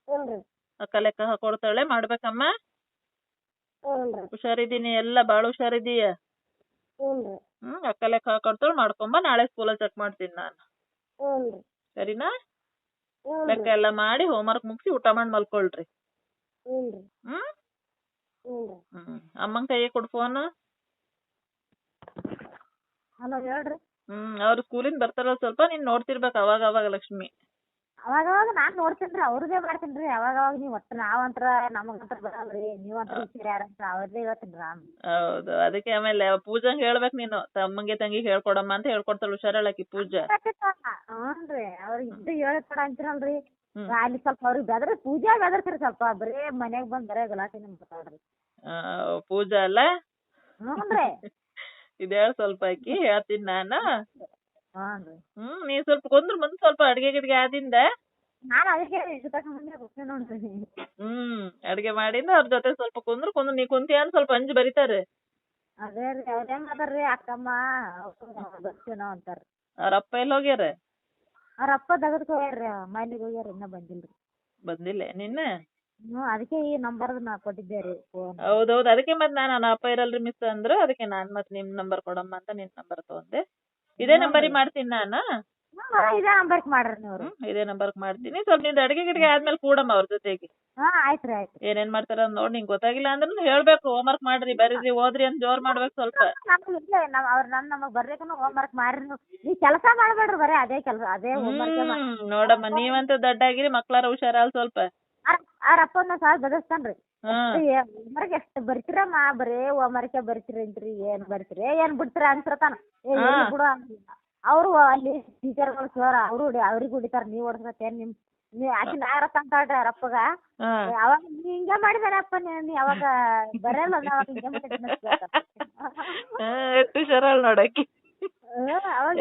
ಹ್ಞೂನ್ರಿ. ಅಕ್ಕ ಲೆಕ್ಕ ಹಾಕೊಡ್ತಾಳೆ ಮಾಡ್ಬೇಕಮ್ಮ. ಹುಷಾರಿದ್ದೀನಿ ಎಲ್ಲ ಬಾಳ ಹುಷಾರಿದೀಯ? ಹ್ಮ್ ಅಕ್ಕ ಲೆಕ್ಕ ಹಾಕೊಡ್ತಾಳೆ ಮಾಡ್ಕೊಂಬ ನಾಳೆ ಸ್ಕೂಲಲ್ಲಿ ಚೆಕ್ ಮಾಡ್ತೀನಿ ನಾನು. ಸರಿನಾ? ಲೆಕ್ಕ ಎಲ್ಲ ಮಾಡಿ ಹೋಮ್ವರ್ಕ್ ಮುಗಿಸಿ ಊಟ ಮಾಡಿ ಮಲ್ಕೊಳ್ರಿ. ಹ್ಮ್? ಹ್ಮ್ ಅಮ್ಮನ್ ಕೈಗೆ ಕೊಡು ಫೋನ್ ಹಲೋ ಹೇಳ್ರಿ. ಹ್ಮ್ ಅವ್ರು ಸ್ಕೂಲಿಂದ ಬರ್ತಾರಲ್ಲ ಸ್ವಲ್ಪ ನೀನ್ ನೋಡ್ತಿರ್ಬೇಕು ಅವಾಗ ಅವಾಗ ಲಕ್ಷ್ಮಿ. ಅವಾಗ ಅವಾಗ ನಾನ್ ನೋಡ್ತೀನಿ ರೀ ಅವ್ರದೇ ಮಾಡ್ತೀನಿ ರೀ ಅವಾಗ ಅವಾಗ ನೀವು ಒಟ್ಟು ನಾವಂತ್ರ ನಮಗಂತ್ರ ಬರಲ್ರಿ. ನೀವಂತ್ರ ಅಂತ ಯಾರಂತ ಅವ್ರದೇ ಹೇಳ್ತೀನಿ ನಾನು. ಹೌದು ಅದಕ್ಕೆ ಆಮೇಲೆ ಪೂಜೆ ಹೇಳ್ಬೇಕು ನೀನು. ತಮ್ಮಂಗೆ ತಂಗಿಗೆ ಹೇಳ್ಕೊಡಮ್ಮ ಅಂತ ಹೇಳ್ಕೊಡ್ತಾಳೆ ಹುಷಾರಳಕಿ ಪೂಜಾ. ರೀ ಅವ್ರಿಗೆ ಇದ್ದು ಹೇಳ್ಕೊಡ ಅಂತೀರಲ್ರಿ. ಅಲ್ಲಿ ಸ್ವಲ್ಪ ಅವ್ರಿಗೆ ಬೆದ್ರ ಪೂಜೆ ಬೆದರ್ತೀರಿ ಸ್ವಲ್ಪ ಬರೇ ಮನ್ಯಾಗ ಬಂದ್ ಬರೇ ಗಲಾಟೆ ನಿಮ್ತಾಳ್ರಿ ಆ, ಪೂಜಾ ಅಲ್ಲ? ಹ್ಞೂನ್ರಿ *laughs* ಇದೇಳ ಸ್ವಲ್ಪ ಆಕಿ ಹೇಳ್ತೀನಿ ನಾನು. ಹ್ಞೂನ್ರಿ ಹ್ಮ್ ನೀ ಸ್ವಲ್ಪ ಕುಂದ್ರ ಮುಂದ್ ಸ್ವಲ್ಪ ಅಡ್ಗೆ ಗಿಡ್ಗೆ ಆದಿಂದ. ನಾನು ಅದಕ್ಕೆ ಇಷ್ಟು ತಕ ಮುಂದೆ ಹೋಗ್ತೀನಿ ನೋಡ್ರಿ ಹ್ಮ್ ಅಡ್ಗೆ ಮಾಡಿಂದ ಅವ್ರ ಜೊತೆ ಸ್ವಲ್ಪ ಕುಂದ್ರ ಕುಂದ್ರ ನೀ ಕುಂತಿ ಅಂತ ಸ್ವಲ್ಪ ಅಂಜು ಬರೀತಾರೆ? ಅದೇ ರೀ ಅವ್ರ ಹೆಂಗ್ ಅದಾರ್ರಿ ಅಕ್ಕಮ್ಮ ಬರ್ತೀವಿ ನಾವ್ ಅಂತಾರ. ಅವ್ರ ಅಪ್ಪ ಎಲ್ಲಿ ಹೋಗ್ಯಾರ? ಅವ್ರ ಅಪ್ಪ ಹೋಗ್ಯಾರ್ರಿ ಮೈಲಿಗೆ ಹೋಗ್ಯಾರ ಇನ್ನ ಬಂದಿಲ್ರಿ. ಬಂದಿಲ್ಲ? ನಿನ್ನ? ಹ್ಞೂ ಅದಕ್ಕೆ ಈ ನಂಬರ್ ನಾ ಕೊಟ್ಟಿದ್ದೆ ರೀ ಫೋನ್ ಹೌದೌದು ಅದಕ್ಕೆ ಮತ್ ನಾನು ನನ್ನ ಅಪ್ಪ ಇರಲ್ರಿ ಮಿಸ್ ಅಂದ್ರು ಅದಕ್ಕೆ ನಾನ್ ಮತ್ ನಿಮ್ ನಂಬರ್ ಕೊಡಮ್ಮ ಅಂತ ನಿನ್ ನಂಬರ್ ತಗೊಂಡೆ. ಇದೇ ನಂಬರಿಗೆ ಮಾಡ್ತೀನಿ ನಾನು? ಇದೇ ನಂಬರ್ಕ್ ಮಾಡ್ರಿ ನೀವು. ಹ್ಮ್ ಇದೇ ನಂಬರ್ಗೆ ಮಾಡ್ತೀನಿ. ಸ್ವಲ್ಪ ನಿಂದ ಅಡಿಗೆ ಗಿಡಿಗೆ ಆದ್ಮೇಲೆ ಕೂಡಮ್ಮ ಅವ್ರ ಜೊತೆಗೆ. ಹಾ ಆಯ್ತ್ರಿ ಆಯ್ತ್ ಏನೇನ್ ಮಾಡ್ತಾರ ಅಂತ ನೋಡ್ ನಿಂಗ್ ಗೊತ್ತಾಗಿಲ್ಲ ಅಂದ್ರೂ ಹೇಳ್ಬೇಕು ಹೋಮ್ವರ್ಕ್ ಮಾಡ್ರಿ ಬರೀರಿ ಓದ್ರಿ ಅಂತ ಜೋರ್ ಮಾಡ್ಬೇಕು ಸ್ವಲ್ಪ. ನಮ್ಗೆ ಇಲ್ಲೇ ನಾವ್ ಅವ್ರ ನನ್ ನಮಗ್ ಬರ್ಬೇಕನ್ನು ಹೋಮ್ವರ್ಕ್ ಮಾಡ್ರಿ. ನೀವು ನೀವ್ ಕೆಲಸ ಮಾಡ್ಬೇಡ್ರಿ ಬರೀ ಅದೇ ಕೆಲಸ ಅದೇ ಹೋಮ್ವರ್ಕ್ ಹ್ಮ್ ನೋಡಮ್ಮ ನೀವಂತೂ ದಡ್ಡಾಗಿರಿ ಮಕ್ಳಾರ ಹುಷಾರಲ್ ಸ್ವಲ್ಪ. ಅವ್ರ ಅಪ್ಪನ ಸಹ ಬದಸ್ತಾನ್ರಿ ಹ್ಮ್ ಹೋಮ್ವರ್ಕ್ ಎಷ್ಟ್ ಬರ್ತೀರಮ್ಮ ಬರೇ ಹೋಮ್ವರ್ಕ್ ಬರ್ತೀರಿ ಅಂತ್ರಿ ಏನ್ ಬರ್ತೀರಿ? ಏನ್ ಬಿಡ್ತೀರ ಅನ್ಸಿರ್ತಾನ. ಏ ಹಾ. ಎಲ್ಲಿ ಬಿಡು ಅವ್ರು ಅಲ್ಲಿ ಟೀಚರ್ಗಳು ಸರ್ ಅವ್ರು ಅವ್ರಿಗೆ ಹೊಡಿತಾರ ನೀವ್ ಹೊಡ್ಸತ್ತೇನ್ ನಿಮ್ ನೀ ಆಕಿ ನಾಗರತ್ತ ಅಂತಾಳ್ರಿ ಅವ್ರ ಅಪ್ಪಗ ಅವಾಗ ನೀ ಹಿಂಗೆ ಮಾಡಿದಾನೆ ಅಪ್ಪ ನೀ ಅವಾಗ ಬರಲ್ಲ ಅವಾಗ ಹಿಂಗ ಅಂತ ಎಷ್ಟ್ ಹುಷಾರಲ್ ನೋಡಕ್ಕಿ ಅವಾಗ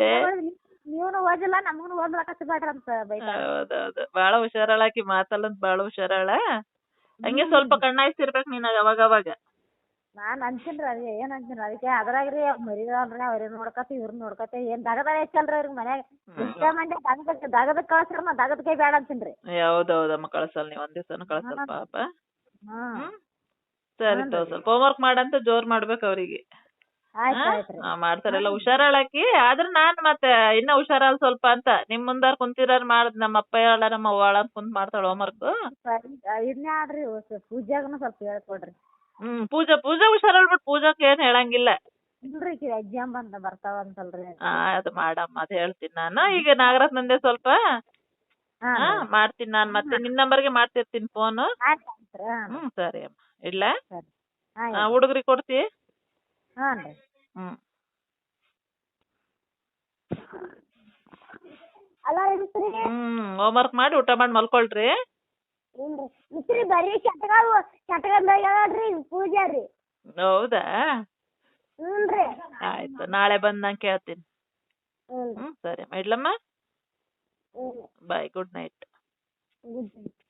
ನೀವ್ನು ಓದಿಲ್ಲ ನಮಗೂನು ಓದ್ಲಕ್ ಹಚ್ಬೇಡ್ರಿ ಅಂತ ಹೌದೌದು. ಬಾಳ ಹುಷಾರಳಾಕಿ ಮಾತಲ್ಲಂತ ಬಾಳ ಹುಷಾರಳ. ಹಂಗೆ ಸ್ವಲ್ಪ ಕಣ್ಣಾಯ್ಸಿರ್ಬೇಕು ನೀನ ಅವಾಗ ಅವಾಗ. ನಾನ್ ಅಂತೀನ್ರಿ ಅದೇ ಏನ್ ಅಂತೀನಿ ಅದಕ್ಕೆ ಅದ್ರಾಗ್ರಿ ಮರಿದಲ್ರಿ ಅವ್ರೇನ್ ನೋಡ್ಕತ ಇವ್ರನ್ನ ನೋಡ್ಕೋತ ಏನ್ ದಗದ ಹೆಚ್ಚಲ್ರಿ ಅವ್ರಿಗೆ ಮನ್ಯಾಗ. ಇಷ್ಟ ಮಂದಿ ದಗದಕ್ಕೆ ದಗದಕ್ ಕಳ್ಸ್ರ ನಾ ದಗದಕ್ಕೆ ಬೇಡ ಅಂತೀನ್ರಿ. ಹೌದೌದಮ್ಮ ಕಳ್ಸಲ್ ನೀವ್ ಒಂದ್ ದಿವ್ಸನು ಕಳ್ಸಲ್ ಪಾಪ. ಹ್ಮ್. ಸರಿ ತಗೋ ಸ್ವಲ್ಪ ಹೋಮ್ವರ್ಕ್ ಮಾಡಂತ ಜೋರ್ ಮಾಡ್ಬೇಕು ಅವ್ರಿಗೆ. ಮಾಡ್ತಾರಲ್ಲ ಹುಷಾರಾಳಾಕಿ ಆದ್ರ ನಾನ್ ಮತ್ತೆ ಇನ್ನ ಹುಷಾರಲ್ಲ ಸ್ವಲ್ಪ ಅಂತ ನಿಮ್ ಮುಂದಾರ್ ಕುಂತಿರಾರ ಮಾಡ್ದ್ ನಮ್ಮ ಅಪ್ಪ ಹೇಳ ನಮ್ಮ ಅವ್ವಾಳ ಅಂತ ಕುಂತ್ ಮಾಡ್ತಾಳ ಹೋಮ್ವರ್ಕ್ ಇದನ್ನೇ ಆಡ್ರಿ ಪೂಜಾಗನು ಸ್ವಲ್ಪ ಹೇಳ್ಕೊಡ್ರಿ. ಹ್ಮ್ ಪೂಜಾ ಪೂಜಾ ಹುಷಾರಲ್ ಬಿಟ್ ಪೂಜಾಕ್ ಏನ್ ಹೇಳಂಗಿಲ್ಲ. ಇಲ್ರಿ ಎಕ್ಸಾಮ್ ಬಂದ ಬರ್ತಾವ ಅಂತಲ್ರಿ ಆ ಅದ್ ಮಾಡಮ್ಮ ಅದ್ ಹೇಳ್ತೀನಿ ನಾನು. ಈಗ ನಾಗರಾಜ್ ನಂದೆ ಸ್ವಲ್ಪ. ಹಾ ಹಾ ಮಾಡ್ತೀನಿ ನಾನ್ ಮತ್ತೆ ನಿನ್ ನಂಬರ್ಗೆ ಮಾಡ್ತಿರ್ತೀನಿ ಫೋನ್. ಹಾ. ಹ್ಮ್ ಸರಿ ಅಮ್ಮ. ಇಡ್ಲ? ಹುಡುಗ್ರಿಗೆ ಕೊಡ್ತಿ? ಹಾನ್ರಿ ಹ್ಮ್ ಹೋಮ್. ವರ್ಕ್ ಮಿಸ್ತ್ರಿ ಹ್ಮ್ ಹೋಮ್ವರ್ಕ್ ಮಾಡಿ ಊಟ ಮಾಡಿ ಮಲ್ಕೊಳ್ರಿ. ಹ್ಞೂ ಮಿಸ್ತ್ರಿ ಬರೀ ಚಟಗಳು ಚಟಗಂದಾಗ್ರಿ ಪೂಜೆ ರೀ. ಹೌದಾ? ಹ್ಞೂನ್ರಿ ಆಯ್ತು ನಾಳೆ ಬಂದ್ ನಾನ್ ಕೇಳ್ತೀನಿ. ಹ್ಞೂ ಹ್ಮ್ ಸರಿ ಇಡ್ಲಮ್ಮ? ಹ್ಞೂ bye good night. Good night.